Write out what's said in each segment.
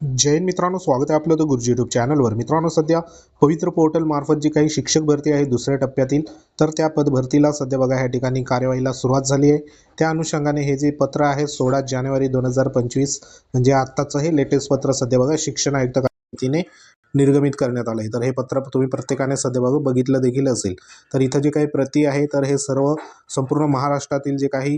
जैन मित्रांनो स्वागत आहे आपलं तर गुरुजी युट्यूब चॅनलवर मित्रांनो सध्या पवित्र पोर्टल मार्फत जी काही शिक्षक भरती आहे दुसऱ्या टप्प्यातील तर त्या पदभरतीला सध्या बघा ह्या ठिकाणी कार्यवाहीला सुरुवात झाली आहे. त्या अनुषंगाने हे जे पत्र आहे सोळा जानेवारी दोन हजार पंचवीस म्हणजे आत्ताचं हे लेटेस्ट पत्र सध्या बघा शिक्षण आयुक्त तिने निर्गमित करण्यात आलं आहे तर हे पत्र तुम्ही प्रत्येकाने सध्याबाजू बघितलं देखील असेल. तर इथं जे काही प्रती आहे तर हे सर्व संपूर्ण महाराष्ट्रातील जे काही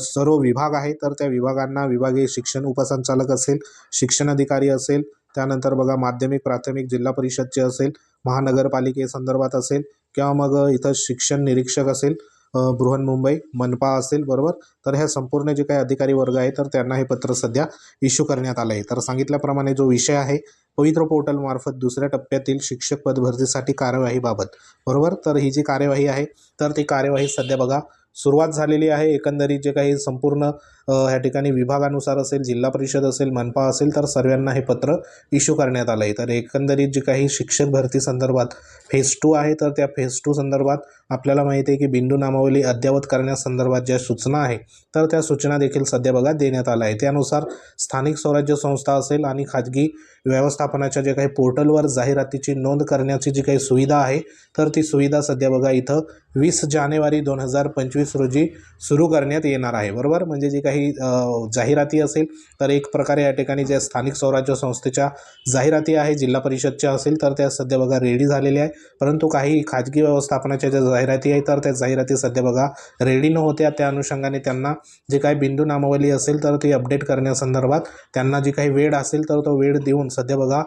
सर्व विभाग आहे तर त्या विभागांना विभागीय शिक्षण उपसंचालक असेल शिक्षण अधिकारी असेल त्यानंतर बघा माध्यमिक प्राथमिक जिल्हा परिषदचे असेल महानगरपालिकेसंदर्भात असेल किंवा मग इथं शिक्षण निरीक्षक असेल बृहन्मुंबई मनपा असेल बरोबर? तर ह्या संपूर्ण जे काही अधिकारी वर्ग आहे तर त्यांना हे पत्र सध्या इश्यू करण्यात आलं आहे तर सांगितल्याप्रमाणे जो विषय आहे पवित्र पोर्टलमार्फत दुसऱ्या टप्प्यातील शिक्षक पदभरतीसाठी कार्यवाहीबाबत बरोबर? तर ही जी कार्यवाही आहे तर ती कार्यवाही सध्या बघा सुरुवात झालेली आहे. एकंदरीत जे काही संपूर्ण ह्या ठिकाणी विभागानुसार असेल जिल्हा परिषद असेल मनपा असेल तर सर्वांना हे पत्र इश्यू करण्यात आलं आहे तर एकंदरीत जे काही शिक्षक भरती संदर्भात फेज टू आहे तर त्या फेज टू संदर्भात आपल्याला माहिती आहे की बिंदू नामावली अद्ययावत करण्यासंदर्भात ज्या सूचना आहे तर त्या सूचना देखील सध्या बघा देण्यात आल्या आहे त्यानुसार स्थानिक स्वराज्य संस्था असेल आणि खाजगी व्यवस्थापनाच्या जे काही पोर्टलवर जाहिरातीची नोंद करण्याची जी काही सुविधा आहे तर ती सुविधा सध्या बघा इथं वीस जानेवारी दोन हजार पंचवीस रोजी सुरू करण्यात येणार आहे. बरोबर? म्हणजे जी काही जाहिराती असेल तर एक प्रकारे या ठिकाणी ज्या स्थानिक स्वराज्य संस्थेच्या जाहिराती आहे जिल्हा परिषदच्या असेल तर त्या सध्या बघा रेडी झालेल्या आहे परंतु काही खाजगी व्यवस्थापनाच्या ज्या जाहिराती आहे तर त्या जाहिराती सध्या बघा रेडी न होत्या त्या अनुषंगाने त्यांना जे काही बिंदू नामावली असेल तर ती अपडेट करण्यासंदर्भात त्यांना जी काही वेळ असेल तर तो वेळ देऊन सध्या बघा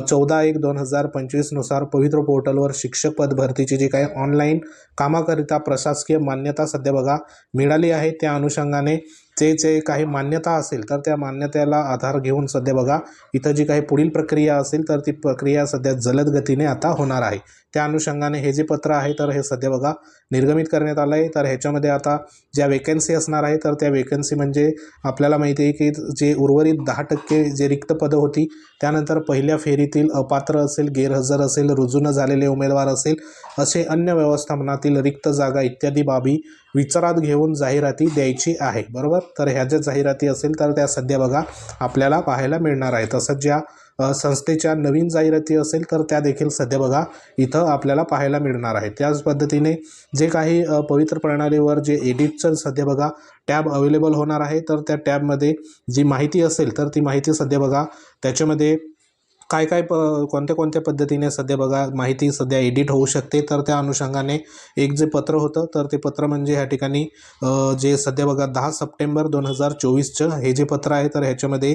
चौदा एक दोन हजार पंचवीसनुसार पवित्र पोर्टलवर शिक्षक पद भरतीची जी काही ऑनलाईन कामाकरिता प्रशासकीय मान्यता सध्या बघा मिळाली आहे त्या अनुषंगाने जे जे काही मान्यता असेल तर त्या मान्यतेला आधार घेऊन सध्या बघा इथं जी काही पुढील प्रक्रिया असेल तर ती प्रक्रिया सध्या जलद गतीने आता होणार आहे. त्या अनुषंगाने हे जे पत्र आहे तर हे सध्या बघा निर्गमित करण्यात आलं आहे. तर ह्याच्यामध्ये आता ज्या वेकन्सी असणार आहे तर त्या वेकन्सी म्हणजे आपल्याला माहिती आहे की जे उर्वरित दहा टक्के जे रिक्त पदं होती त्यानंतर पहिल्या फेरीतील अपात्र असेल गैरहजर असेल रुजू न झालेले उमेदवार असेल असे अन्य व्यवस्थापनातील रिक्त जागा इत्यादी बाबी विचारात घेऊन जाहिराती द्यायची आहे. बरोबर? तर ह्या ज्या जाहिराती असेल तर त्या सध्या बघा आपल्याला पाहायला मिळणार आहे तसंच ज्या संस्थेच्या नवीन जाहिराती असेल तर त्या देखील सध्या बघा इथं आपल्याला पाहायला मिळणार आहे त्याच पद्धतीने जे काही पवित्र प्रणालीवर जे एडिटचं सध्या बघा टॅब अवेलेबल होणार आहे तर त्या टॅबमध्ये जी माहिती असेल तर ती माहिती सध्या बघा त्याच्यामध्ये काय काय प कोणत्या कोणत्या पद्धतीने सध्या बघा माहिती सध्या एडिट होऊ शकते तर त्या अनुषंगाने एक जे पत्र होतं तर ते पत्र म्हणजे ह्या ठिकाणी जे सध्या बघा दहा सप्टेंबर दोन हजार चोवीसचं हे जे पत्र आहे तर ह्याच्यामध्ये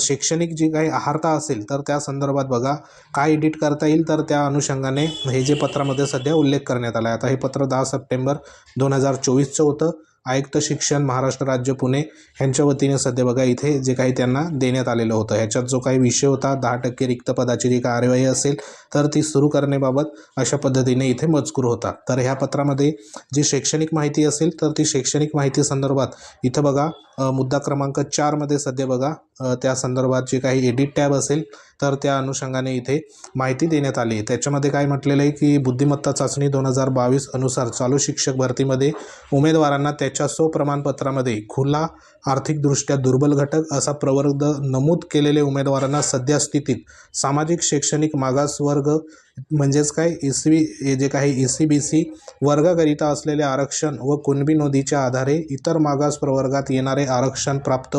शैक्षणिक जी काही आहारता असेल तर त्या संदर्भात बघा काय एडिट करता येईल तर त्या अनुषंगाने हे जे पत्रामध्ये सध्या उल्लेख करण्यात आला आहे आता हे पत्र दहा सप्टेंबर दोन हजार चोवीसचं होतं. आयुक्त शिक्षण महाराष्ट्र राज्य पुणे ह्यांच्या वतीने सध्या बघा इथे जे काही त्यांना देण्यात आलेलं होतं. ह्याच्यात जो काही विषय होता दहा टक्के रिक्त पदाची जी कार्यवाही असेल तर ती सुरू करण्याबाबत अशा पद्धतीने इथे मजकूर होता. तर ह्या पत्रामध्ये जी शैक्षणिक माहिती असेल तर ती शैक्षणिक माहिती संदर्भात इथं बघा मुद्दा क्रमांक चारमध्ये सध्या बघा त्या संदर्भात जे काही एडिट टॅब असेल तर त्या अनुषंगाने इथे माहिती देण्यात आली. आहे त्याच्यामध्ये काय म्हटलेलं आहे की बुद्धिमत्ता चाचणी दोन हजार बावीस अनुसार चालू शिक्षक भरतीमध्ये उमेदवारांना त्याच्या स्वप्रमाणपत्रामध्ये खुला आर्थिकदृष्ट्या दुर्बल घटक असा प्रवर्ग नमूद केलेले उमेदवारांना सध्या स्थितीत सामाजिक शैक्षणिक मागासवर्ग म्हणजेच काय इसवी सी बी जे काही ई सी बी सी वर्गाकरिता असलेले आरक्षण व कुणबी नोंदीच्या आधारे इतर मागास प्रवर्गात येणारे आरक्षण प्राप्त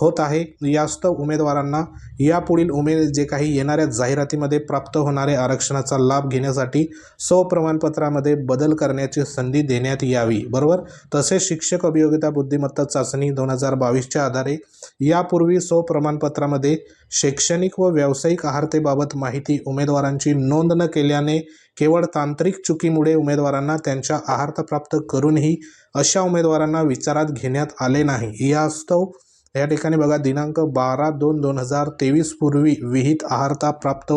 होत आहे. यास्तव उमेदवारांना यापुढील उमेद जे काही येणाऱ्या जाहिरातीमध्ये प्राप्त होणारे आरक्षणाचा लाभ घेण्यासाठी स्वप्रमाणपत्रामध्ये बदल करण्याची संधी देण्यात यावी. बरोबर? तसेच शिक्षक अभियोगिता बुद्धिमत्ता चाचणी दोन हजार बावीसच्या आधारे यापूर्वी स्वप्रमाणपत्रामध्ये शैक्षणिक व व्यावसायिक आहारतेबाबत माहिती उमेदवारांची नोंद न केल्याने केवळ तांत्रिक चुकीमुळे उमेदवारांना त्यांच्या आहार्थ प्राप्त करूनही अशा उमेदवारांना विचारात घेण्यात आले नाही. यास्तव या ठिकाणी बघा दिनांक बारा दोन दोन हजार तेवीस पूर्वी विहित आहार्ता प्राप्त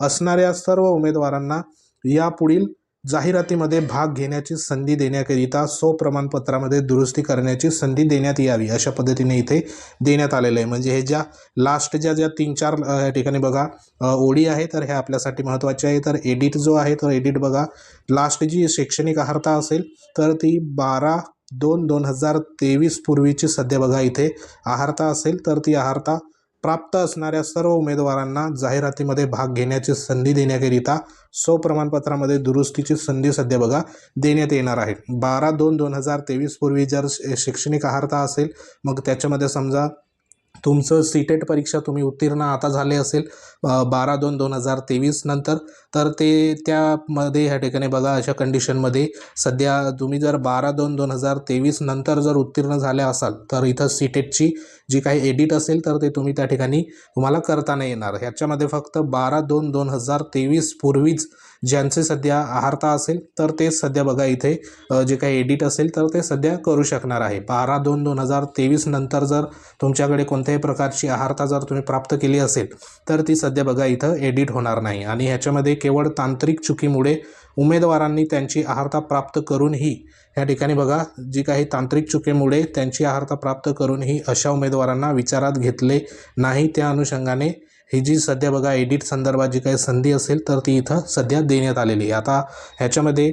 असणाऱ्या सर्व उमेदवारांना यापुढील जाहिरातीमध्ये भाग घेण्याची संधी देण्याकरिता सो प्रमाणपत्रामध्ये दुरुस्ती करण्याची संधी देण्यात यावी अशा पद्धतीने इथे देण्यात आलेलं आहे. म्हणजे हे ज्या लास्ट ज्या ज्या तीन चार या ठिकाणी बघा ओडी आहे तर हे आपल्यासाठी महत्त्वाचे आहे. तर एडिट जो आहे तो एडिट बघा. लास्ट जी शैक्षणिक आहारता असेल तर ती बारा दोन दोन हजार तेवीस पूर्वीची सध्या बघा इथे आहारता असेल तर ती आहारता प्राप्त असणाऱ्या सर्व उमेदवारांना जाहिरातीमध्ये भाग घेण्याची संधी देण्याकरिता सो प्रमाणपत्रामध्ये दुरुस्तीची संधी सध्या बघा देण्यात येणार आहे. बारा दोन दोन हजार तेवीस पूर्वी जर शैक्षणिक अर्हता असेल मग त्याच्यामध्ये समजा तुमचं सीटेट परीक्षा तुम्ही उत्तीर्ण आता झाले असेल बारा दोन दोन हजार तेवीस नंतर तर ते त्यामध्ये ह्या ठिकाणी बघा अशा कंडिशनमध्ये सध्या तुम्ही जर बारा दोन दोन हजार तेवीस नंतर जर उत्तीर्ण झाले असाल तर इथं सीटेटची जी काही एडिट असेल तर ते तुम्ही त्या ठिकाणी तुम्हाला करता नाही येणार. ह्याच्यामध्ये फक्त बारा दोन दोन हजार तेवीस पूर्वीच ज्यांचे सध्या आहारता असेल तर ते सध्या बघा इथे जे काही एडिट असेल तर ते सध्या करू शकणार आहे. बारा दोन दोन हजार तेवीस नंतर जर तुमच्याकडे कोणत्याही प्रकारची आहारता जर तुम्ही प्राप्त केली असेल तर ती सध्या बघा इथं एडिट होणार नाही. आणि ह्याच्यामध्ये केवळ तांत्रिक चुकीमुळे उमेदवारांनी त्यांची आहारता प्राप्त करूनही या ठिकाणी बघा जी काही तांत्रिक चुकीमुळे त्यांची आहारता प्राप्त करूनही अशा उमेदवारांना विचारात घेतले नाही. त्या अनुषंगाने ही जी सध्या बघा एडिट संदर्भात जी काही संधी असेल तर ती इथं सध्या देण्यात आलेली आहे. आता ह्याच्यामध्ये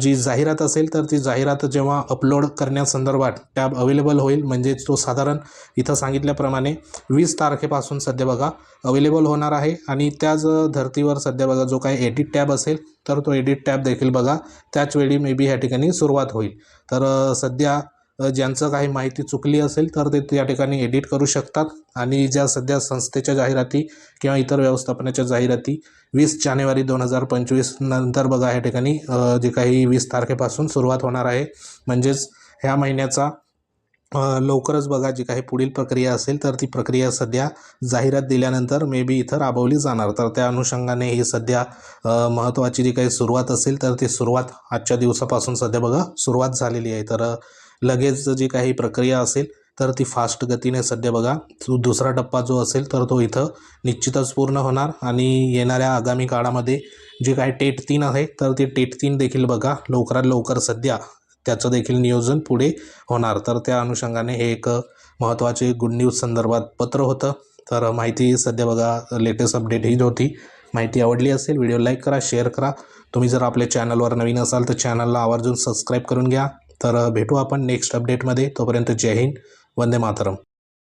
जी जाहिरात असेल तर ती जाहिरात जेव्हा अपलोड करण्यासंदर्भात टॅब अवेलेबल होईल म्हणजेच तो साधारण इथं सांगितल्याप्रमाणे वीस तारखेपासून सध्या बघा अवेलेबल होणार आहे. आणि त्याच धर्तीवर सध्या बघा जो काही एडिट टॅब असेल तर तो एडिट टॅब देखील बघा त्याच वेळी मे बी ह्या ठिकाणी सुरुवात होईल. तर सध्या ज्यांचं काही माहिती चुकली असेल तर ते त्या ठिकाणी एडिट करू शकतात. आणि ज्या सध्या संस्थेच्या जाहिराती किंवा इतर व्यवस्थापनाच्या जाहिराती वीस जानेवारी दोन हजार पंचवीस नंतर बघा या ठिकाणी जे काही वीस तारखेपासून सुरुवात होणार आहे. म्हणजेच ह्या महिन्याचा लवकरच बघा जी काही पुढील प्रक्रिया असेल तर ती प्रक्रिया सध्या जाहिरात दिल्यानंतर मे बी इथं राबवली जाणार. तर त्या अनुषंगाने ही सध्या महत्त्वाची जी काही सुरुवात असेल तर ती सुरुवात आजच्या दिवसापासून सध्या बघा सुरुवात झालेली आहे. तर लगेच जी काही प्रक्रिया असेल तर ती फास्ट गतीने सध्या बघा दुसरा टप्पा जो असेल तर तो इथं निश्चितच पूर्ण होणार. आणि येणाऱ्या आगामी काळामध्ये जे काही टेट तीन आहे तर ते टेट तीन देखील बघा लवकरात लवकर सध्या त्याचं देखील नियोजन पुढे होणार. तर त्या अनुषंगाने हे एक महत्त्वाचे गुड न्यूज संदर्भात पत्र होतं. तर माहिती सध्या बघा लेटेस्ट अपडेट हीच होती. माहिती आवडली असेल व्हिडिओ लाईक करा शेअर करा. तुम्ही जर आपल्या चॅनलवर नवीन असाल तर चॅनलला आवर्जून सबस्क्राईब करून घ्या. तर भेटू आपण नेक्स्ट अपडेटमध्ये तोपर्यंत जय हिंद वंदे मातरम.